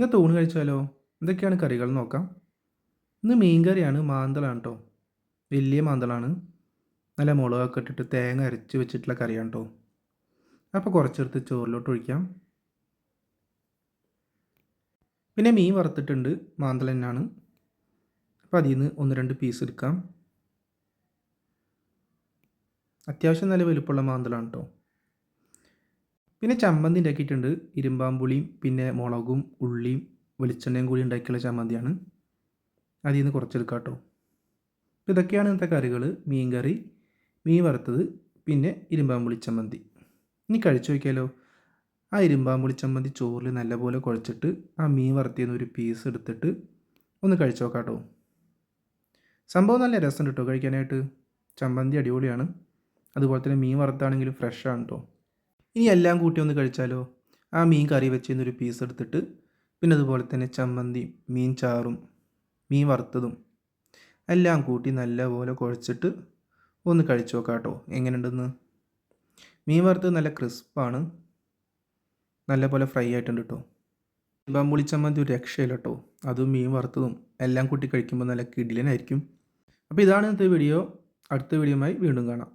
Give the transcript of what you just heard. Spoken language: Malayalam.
ഇന്നത്തെ ഊണ് കഴിച്ചാലോ? എന്തൊക്കെയാണ് കറികൾ നോക്കാം. ഇന്ന് മീൻ കറിയാണ് മാന്തളാണ് കേട്ടോ വലിയ മാന്തളാണ്. നല്ല മുളകൊക്കെ ഇട്ടിട്ട് തേങ്ങ അരച്ച് വെച്ചിട്ടുള്ള കറിയാണ് കേട്ടോ അപ്പോൾ കുറച്ചെടുത്ത് ചോറിലോട്ട് ഒഴിക്കാം. പിന്നെ മീൻ വറുത്തിട്ടുണ്ട് മാന്തള തന്നെയാണ്. അപ്പോൾ അതിൽ നിന്ന് ഒന്ന് രണ്ട് പീസ് എടുക്കാം. അത്യാവശ്യം നല്ല വലുപ്പമുള്ള മാന്തളാണ് കേട്ടോ പിന്നെ ചമ്മന്തി ഉണ്ടാക്കിയിട്ടുണ്ട്. ഇരുമ്പാമ്പുളിയും പിന്നെ മുളകും ഉള്ളിയും വെളിച്ചെണ്ണയും കൂടി ഉണ്ടാക്കിയുള്ള ചമ്മന്തിയാണ്. അതിൽ നിന്ന് കുറച്ചെടുക്കാം കേട്ടോ. ഇതൊക്കെയാണ് ഇന്നത്തെ കറികൾ. മീൻ കറി മീൻ വറുത്തത് പിന്നെ ഇരുമ്പാമ്പുളി ചമ്മന്തി. ഇനി കഴിച്ചു നോക്കിയാലോ. ആ ഇരുമ്പാമ്പുളി ചമ്മന്തി ചോറിൽ നല്ലപോലെ കുഴച്ചിട്ട് ആ മീൻ വറുത്തിന്ന് ഒരു പീസ് എടുത്തിട്ട് ഒന്ന് കഴിച്ചു നോക്കാം കേട്ടോ. സംഭവം നല്ല രസമുണ്ട് കേട്ടോ കഴിക്കാനായിട്ട്. ചമ്മന്തി അടിപൊളിയാണ്. അതുപോലെ തന്നെ മീൻ വറുത്താണെങ്കിലും ഫ്രഷാണ് കേട്ടോ. ഇനി എല്ലാം കൂട്ടി ഒന്ന് കഴിച്ചാലോ? ആ മീൻ കറി വെച്ച് ഒരു പീസ് എടുത്തിട്ട് പിന്നെ അതുപോലെ തന്നെ ചമ്മന്തി മീൻ ചാറും മീൻ വറുത്തതും എല്ലാം കൂട്ടി നല്ലപോലെ കുഴച്ചിട്ട് ഒന്ന് കഴിച്ചു നോക്കാം കേട്ടോ എങ്ങനെയുണ്ടെന്ന്? മീൻ വറുത്തത് നല്ല ക്രിസ്പാണ്. നല്ലപോലെ ഫ്രൈ ആയിട്ടുണ്ട് കേട്ടോ ബമ്പുളി ചമ്മന്തി ഒരു രക്ഷയില്ല കേട്ടോ അതും മീൻ വറുത്തതും എല്ലാം കൂട്ടി കഴിക്കുമ്പോൾ നല്ല കിടിലനായിരിക്കും. അപ്പോൾ ഇതാണ് ഇന്നത്തെ വീഡിയോ അടുത്ത വീഡിയോയുമായി വീണ്ടും കാണാം.